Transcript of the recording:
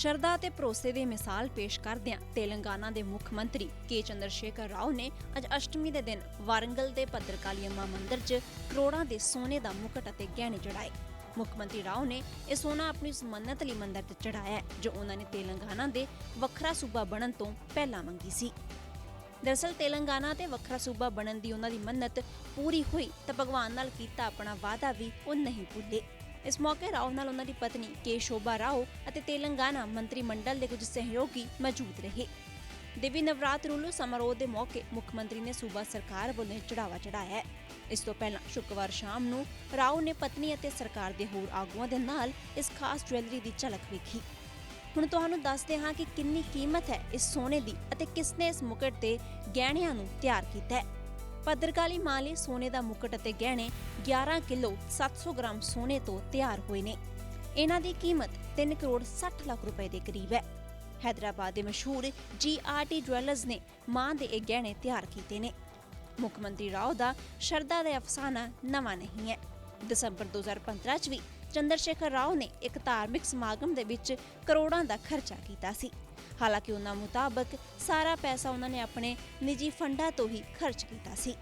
ਸ਼ਰਧਾ ਤੇ ਭਰੋਸੇ ਦੀ ਮਿਸਾਲ ਪੇਸ਼ ਕਰਦਿਆਂ ਤੇਲੰਗਾਨਾ ਦੇ ਮੁੱਖ ਮੰਤਰੀ ਕੇ ਚੰਦਰਸ਼ੇਖਰ ਰਾਓ ਨੇ ਅੱਜ ਅਸ਼ਟਮੀ ਦੇ ਦਿਨ ਵਾਰੰਗਲ ਦੇ ਭੱਦਰਕਾਲੀ ਅੰਮਾ ਮੰਦਿਰ 'ਚ ਕਰੋੜਾਂ ਦੇ ਸੋਨੇ ਦਾ ਮੁਕਟ ਅਤੇ ਗਹਿਣੇ ਚੜਾਏ ਮੁੱਖ ਮੰਤਰੀ ਰਾਓ ਨੇ ਇਹ ਸੋਨਾ ਆਪਣੀ ਉਸ ਮੰਨਤ ਲਈ ਮੰਦਿਰ ਤੇ ਚੜਾਇਆ ਜੋ ਉਹਨਾਂ ਨੇ ਤੇਲੰਗਾਨਾ ਦੇ ਵੱਖਰਾ ਸੂਬਾ ਬਣਨ ਤੋਂ ਪਹਿਲਾਂ ਮੰਗੀ ਸੀ। ਦਰਅਸਲ, ਤੇਲੰਗਾਨਾ ਤੇ ਵੱਖਰਾ ਸੂਬਾ ਬਣਨ ਦੀ ਉਹਨਾਂ ਦੀ ਮੰਨਤ ਪੂਰੀ ਹੋਈ ਤਾਂ ਭਗਵਾਨ ਨਾਲ ਕੀਤਾ ਆਪਣਾ ਵਾਅਦਾ ਵੀ ਉਹ ਨਹੀਂ ਭੁੱਲੇ। ਇਸ ਮੌਕੇ ਰਾਓ ਨਾਲ ਉਹਨਾਂ ਦੀ ਪਤਨੀ ਕੇ ਸ਼ੋਭਾ ਰਾਓ ਅਤੇ ਤੇਲੰਗਾਨਾ ਮੰਤਰੀ ਮੰਡਲ ਦੇ ਕੁਝ ਸਹਿਯੋਗੀ ਮੌਜੂਦ ਰਹੇ। ਦੇਵੀ ਨਵਰਾਤਰੁਲੂ ਸਮਾਰੋਹ ਦੇ ਮੌਕੇ ਮੁੱਖ ਮੰਤਰੀ ਨੇ ਸੂਬਾ ਸਰਕਾਰ ਵੱਲੋਂ ਚੜਾਵਾ ਚੜਾਇਆ ਹੈ। ਇਸ ਤੋਂ ਪਹਿਲਾਂ ਸ਼ੁੱਕਰਵਾਰ ਸ਼ਾਮ ਨੂੰ ਰਾਓ ਨੇ ਪਤਨੀ ਅਤੇ ਸਰਕਾਰ ਦੇ ਹੋਰ ਆਗੂਆਂ ਦੇ ਨਾਲ ਇਸ ਖਾਸ ਜੁਐਲਰੀ ਦੀ ਝਲਕ ਵੇਖੀ। ਹੁਣ ਤੁਹਾਨੂੰ ਦੱਸਦੇ ਹਾਂ ਕਿ ਕਿੰਨੀ ਕੀਮਤ ਹੈ ਇਸ ਸੋਨੇ ਦੀ ਅਤੇ ਕਿਸ ਨੇ ਇਸ ਮੁਕਟ ਤੇ ਗਹਿਣਿਆਂ ਨੂੰ ਤਿਆਰ ਕੀਤਾ ਹੈ। ਪੱਤਰਕਾਲੀ ਮਾਂ ਲਈ ਸੋਨੇ ਦਾ ਮੁਕਟ ਅਤੇ ਗਹਿਣੇ 11 ਕਿਲੋ 700 ਗ੍ਰਾਮ ਸੋਨੇ ਤੋਂ ਤਿਆਰ ਹੋਏ ਨੇ। ਇਹਨਾਂ ਦੀ ਕੀਮਤ 3 ਕਰੋੜ 60 ਲੱਖ ਰੁਪਏ ਦੇ ਕਰੀਬ ਹੈ। ਹੈਦਰਾਬਾਦ ਦੇ ਮਸ਼ਹੂਰ ਜੀਆਰਟੀ ਜੁਐਲਰਸ ਨੇ ਮਾਂ ਦੇ ਇਹ ਗਹਿਣੇ ਤਿਆਰ ਕੀਤੇ ਨੇ। ਮੁੱਖ ਮੰਤਰੀ ਰਾਓ ਦਾ ਸ਼ਰਧਾ ਦਾ ਅਫਸਾਨਾ ਨਵਾਂ ਨਹੀਂ ਹੈ। ਦਸੰਬਰ 2015 ਚ ਵੀ ਚੰਦਰ ਸ਼ੇਖਰ ਰਾਓ ਨੇ ਇੱਕ ਧਾਰਮਿਕ ਸਮਾਗਮ ਦੇ ਵਿੱਚ ਕਰੋੜਾਂ ਦਾ ਖਰਚਾ ਕੀਤਾ ਸੀ। ਹਾਲਾਂਕਿ ਉਹਨਾਂ ਮੁਤਾਬਕ ਸਾਰਾ ਪੈਸਾ ਉਹਨਾਂ ਨੇ ਆਪਣੇ ਨਿੱਜੀ ਫੰਡਾਂ ਤੋਂ ਹੀ ਖਰਚ ਕੀਤਾ ਸੀ।